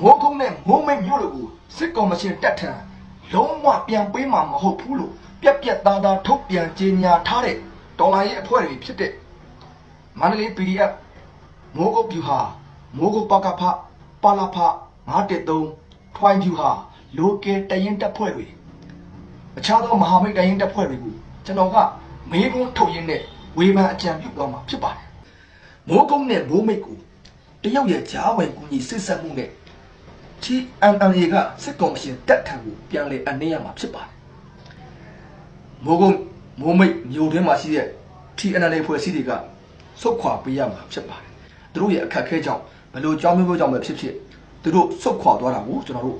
မိုးကုန်းနဲ့မိုးမိတ်မြို့တို့ကိုစစ်ကောင်မရှင်တက်ထံလုံးဝပြန်ပေးမှာမဟုတ်ဘူးလို့ပြက်ပြက်သားသားထုတ်ပြန်ကြေညာထားတဲ့တော်လိုင်းရဲ့အဖွဲ့တွေဖြစ်တဲ့မန္တလေး PDF မိုးကုတ်ပြူဟာမိုးကုတ်ပကဖပါလာဖ913ထွိုင်းပြူဟာ local တရင်တပ်ဖွဲ့တွေအခြားသောမဟာမိတ်တရင်တပ်ဖွဲ့တွေကိုကျွန်တော်ကမေးခွန်းထုတ်ရင်းနဲ့ဝေဖန်အကြံပြုသွားမှာဖြစ်ပါတယ်မိုးကုတ်နဲ့မိုးမိတ်ကိုတရုတ်ရဲ့ဂျားဝင်ကူညီစစ်ဆက်မှုနဲ့ TNLA ကစစ်ကောင်ရှင်တက်ထံကိုပြန်လည်အနှင်းရမှာဖြစ်ပါတယ်။မိုးကုံမိုးမိတ်မြို့ထဲမှာရှိတဲ့ TNLA ဖွဲ့စည်းတွေကစုတ်ခွာပေးရမှာဖြစ်ပါတယ်။သူတို့ရဲ့အခက်အခဲကြောင့်ဘယ်လိုကြောင်းမျိုးမျိုးကြောင့်ပဲဖြစ်ဖြစ်သူတို့စုတ်ခွာသွားတာကိုကျွန်တော်တို့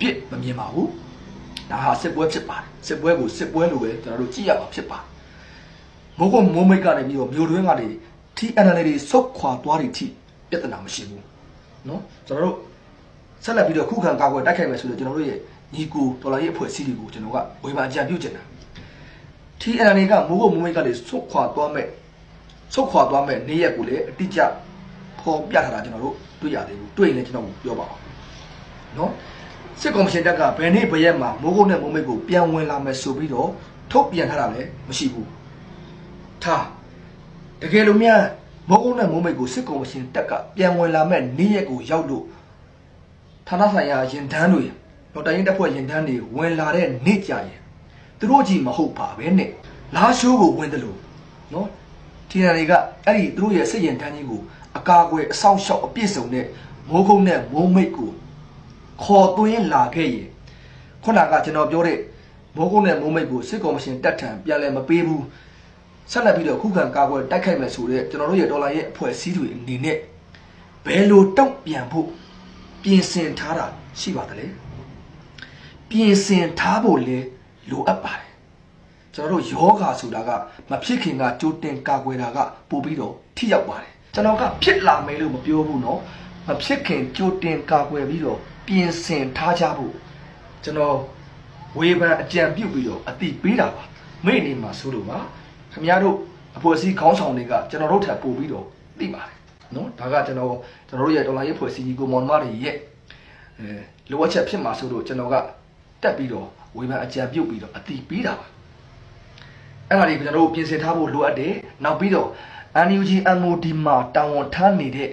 ပြစ်မမြင်ပါဘူး။ဒါဟာစစ်ပွဲဖြစ်ပါတယ်။စစ်ပွဲကိုစစ်ပွဲလိုပဲကျွန်တော်တို့ကြည့်ရမှာဖြစ်ပါတယ်။မိုးကုံမိုးမိတ်ကနေပြီးတော့မြို့တွင်းကနေ TNLA တွေစုတ်ခွာသွားတဲ့အထိပြဿနာမရှိဘူး။နော်ကျွန်တော်တို့ ဆက်လက်ပြီးတော့ခုခံကာကွယ်တိုက်ခိုက်မယ်ဆိုတော့ကျွန်တော်တို့ရဲ့ညီကိုဒေါ်လာရေးအဖွဲ့အစည်းတွေကိုကျွန်တော်ကဝေဖန်အကြံပြုချင်တာ TNL ကမိုးကုတ်မိုးမိတ်ကနေဆုတ်ခွာသွားမဲ့ဆုတ်ခွာသွားမဲ့နေ့ရက်ကိုလည်းအတိအကျဖော်ပြထားတာကျွန်တော်တို့တွေ့ရသေးဘူးတွေ့ရင်လည်းကျွန်တော်ပြောပါအောင်နော်စစ်ကော်မရှင်တပ်ကဘယ်နေ့ဘယ်ရက်မှာမိုးကုတ်နဲ့မိုးမိတ်ကိုပြန်ဝင်လာမယ်ဆိုပြီးတော့ထုတ်ပြန်ထားတာလည်းမရှိဘူးထားတကယ်လို့များမိုးကုတ်နဲ့မိုးမိတ်ကိုစစ်ကော်မရှင်တပ်ကပြန်ဝင်လာမဲ့နေ့ရက်ကိုရောက်လို့ ဌာနဆိုင်ရာရင်တန်းတွေတော့တိုင်းရင်တပ်ဖွဲ့ရင်တန်းတွေဝင်လာတဲ့နေ့ကြရင်သူတို့ကြီးမဟုတ်ပါပဲနဲ့လာရှိုးကိုဝင်တယ်လို့နော်ทีနာတွေကအဲ့ဒီသူတို့ရဲ့စစ်ရင်တန်းကြီးကိုအကာအကွယ်အဆောင်ရှောက်အပြည့်စုံတဲ့မိုးကုန်းနဲ့မိုးမိတ်ကိုခေါ်သွင်းလာခဲ့ရင်ခုနကကျွန်တော်ပြောတဲ့မိုးကုန်းနဲ့မိုးမိတ်ကိုစစ်ကော်မရှင်တက်ထံပြန်လဲမပေးဘူးဆက်လက်ပြီးတော့ခုခံကာကွယ်တိုက်ခိုက်မယ်ဆိုတဲ့ကျွန်တော်တို့ရဲ့ဒေါ်လာရဲ့အဖွဲ့အစည်းတွေအနေနဲ့ဘယ်လိုတုံ့ပြန်ဖို့ ပြင်ဆင်ထားတာရှိပါတယ်လေပြင်ဆင်ထားဖို့လေလိုအပ်ပါတယ်ကျွန်တော်တို့ယောဂါဆိုတာကမဖြစ်ခင်ကကြိုတင်ကာကွယ်တာကပို့ပြီးတော့ထိရောက်ပါတယ်ကျွန်တော်ကဖြစ်လာမယ်လို့မပြောဘူးเนาะမဖြစ်ခင်ကြိုတင်ကာကွယ်ပြီးတော့ပြင်ဆင်ထားကြဖို့ကျွန်တော်ဝေဖန်အကြံပြုပြီးတော့အတိပေးတာပါမိနေမှာဆိုလို့ပါခင်ဗျားတို့အဖွဲ့အစည်းခေါင်းဆောင်တွေကကျွန်တော်တို့ထပ်ပို့ပြီးတော့သိပါတယ် နော်ဒါကကျွန်တော်ကျွန်တော်တို့ရဲ့ဒေါ်လာရေးဖွဲ့စည်းကြီးကိုမောင်နှမတွေရဲ့အဲလိုအပ်ချက်ဖြစ်မှာဆိုလို့ကျွန်တော်ကတက်ပြီးတော့ဝေဖန်အကြံပြုပြီးတော့အတိပေးတာပါအဲ့ဒါတွေကိုကျွန်တော်တို့ပြင်ဆင်ထားဖို့လိုအပ်တယ်နောက်ပြီးတော့ NUG MOD မှာတာဝန်ထမ်းနေတဲ့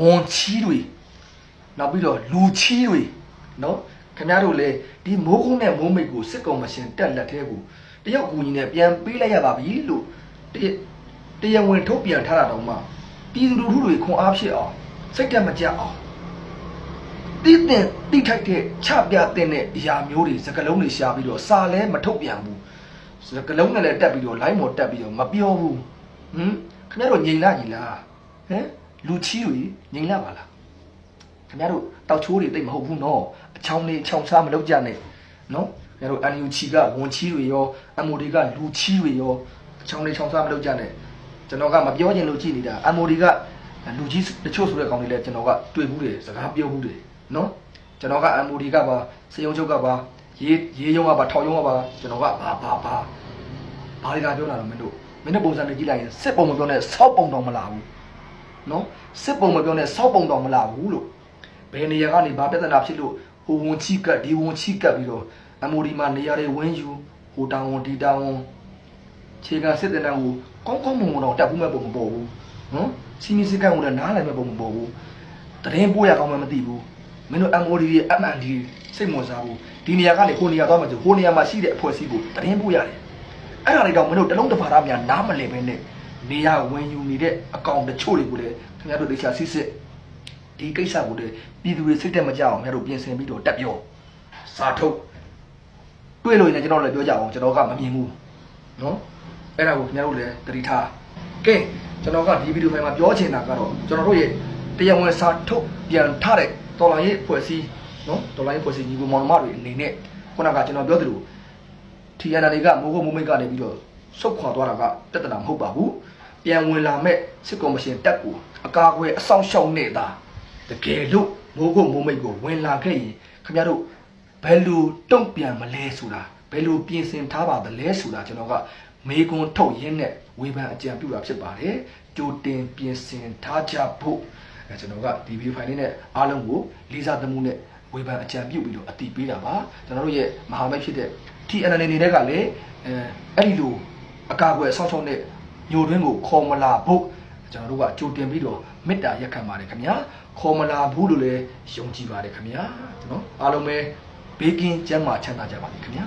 ဝန်ချီးတွေနောက်ပြီးတော့လူချီးတွေနော်ခင်ဗျားတို့လည်းဒီမိုးကုန်းနဲ့မိုးမိတ်ကိုစစ်ကောင်မရှင်တက်လက်သေးကိုတရုတ်ကူညီနဲ့ပြန်ပေးလိုက်ရပါပြီလို့တရတရားဝင်ထုတ်ပြန်ထားတာတောင်မှ ပြည်သူလူထုတွေခွန်အားဖြစ်အောင်စိတ်တက်မကြအောင်တိတင်တိထိုက်တဲ့ချပြတဲ့အရာမျိုးတွေစကလုံးတွေရှာပြီးတော့စာလဲမထုတ်ပြန်ဘူးစကလုံးနဲ့လည်းတက်ပြီးတော့ line မော်တက်ပြီးတော့မပြောဘူးဟမ်ခင်ဗျားတို့ငြိမ်လာညီလားဟမ်လူချီးတွေငြိမ်လာပါလားခင်ဗျားတို့တောက်ချိုးတွေတိတ်မဟုတ်ဘူးနော်အချောင်းလေးချောင်းစားမလုပ်ကြနဲ့နော်ခင်ဗျားတို့ NUG ကဝန်ချီးတွေရော MOD ကလူချီးတွေရောအချောင်းလေးချောင်းစားမလုပ်ကြနဲ့ ကျွန်တော်ကမပြောချင်လို့ကြည်နေတာ MOD ကလူကြီးတချို့ဆိုတဲ့ကောင်တွေလည်းကျွန်တော်ကတွေ့ဘူးတယ်စကားပြောဘူးတယ်နော်ကျွန်တော်က MOD ကပါစေယုံချုပ်ကပါရေးရေးယုံကပါထောက်ယုံကပါကျွန်တော်ကဘာဘာဘာဘာတွေကပြောတာတော့မင်းတို့မင်းတို့ပုံစံတွေကြည့်လိုက်ရင်စစ်ပုံမပြောနဲ့စောက်ပုံတော်မလာဘူးနော်စစ်ပုံမပြောနဲ့စောက်ပုံတော်မလာဘူးလို့ဘယ်နေရာကနေဘာပြဿနာဖြစ်လို့ဟိုဝန်ချိကတ်ဒီဝန်ချိကတ်ပြီးတော့အမိုဒီမှာနေရာတွေဝင်းယူဟိုတောင်ဝန်ဒီတောင်ဝန်ခြေကစစ်တဲ့တန်းကို ကောင်းကောင်းမွန်မွန်တော့တက်ဘူးမဲ့ပုံမပေါ်ဘူးနော်စီမီစစ်ကတ်ကိုလည်းနားလည်မဲ့ပုံမပေါ်ဘူးတရင်ပို့ရကောင်းမှမသိဘူးမင်းတို့ MOD ရဲ့ MND စိတ်ဝင်စားဘူးဒီနေရာကနေဟိုနေရာသွားမှဆိုဟိုနေရာမှာရှိတဲ့အဖွဲ့အစည်းကိုတရင်ပို့ရတယ်အဲ့ဒါတွေတော့မင်းတို့တလုံးတစ်ပါးသားများနားမလည်ပဲနဲ့နေရာဝင်ယူနေတဲ့အကောင့်တချို့တွေကိုလည်းခင်ဗျားတို့တခြားစစ်စစ်ဒီကိစ္စကိုလည်းပြည်သူတွေစိတ်တက်မကြအောင်ငါတို့ပြင်ဆင်ပြီးတော့တက်ပြောစာထုတ်တွေ့လို့ရင်လည်းကျွန်တော်လည်းပြောကြအောင်ကျွန်တော်ကမမြင်ဘူးနော် အဲ့ဒါကိုခင်ဗျားတို့လည်းသတိထားကဲကျွန်တော်ကဒီဗီဒီယိုဖိုင်မှာပြောချင်တာကတော့ကျွန်တော်တို့ရဲ့တရားဝင်စာထုတ်ပြန်ထားတဲ့တော်လိုင်းရေးဖွဲ့စည်းနော်တော်လိုင်းရေးဖွဲ့စည်းညီကိုမောင်နှမတွေအနေနဲ့ခုနကကျွန်တော်ပြောသလို TNL တွေကမိုးကုတ်မိုးမိတ်ကနေပြီးတော့ဆုတ်ခွာသွားတာကပြဿနာမဟုတ်ပါဘူးပြန်ဝင်လာမဲ့စစ်ကော်မရှင်တက်ကိုအကာအကွယ်အဆောင်ရှောက်နေတာတကယ်လို့မိုးကုတ်မိုးမိတ်ကိုဝင်လာခဲ့ရင်ခင်ဗျားတို့ဘယ်လိုတုံ့ပြန်မလဲဆိုတာ ဘယ်လိုပြင်ဆင်ထားပါသလဲဆိုတာကျွန်တော်ကမေကွန်ထုတ်ရင်းနဲ့ဝေဖန်အကြံပြုတာဖြစ်ပါတယ်ကြိုတင်ပြင်ဆင်ထားကြဖို့အဲကျွန်တော်ကဒီဗီဒီယိုဖိုင်လေးနဲ့အားလုံးကိုလေးစားသမှုနဲ့ဝေဖန်အကြံပြုပြီးတော့အတိပေးတာပါကျွန်တော်တို့ရဲ့မဟာမိတ်ဖြစ်တဲ့ TNL နေတွေကလည်းအဲအဲ့ဒီလိုအကာအကွယ်အဆောက်အအုံနဲ့ညိုတွင်းကိုခေါ်မလာဖို့ကျွန်တော်တို့ကကြိုတင်ပြီးတော့မေတ္တာရက်ခံပါတယ်ခင်ဗျာခေါ်မလာဘူးလို့လည်းယုံကြည်ပါတယ်ခင်ဗျာကျွန်တော်အားလုံးပဲဘေးကင်းကျန်းမာချမ်းသာကြပါစေခင်ဗျာ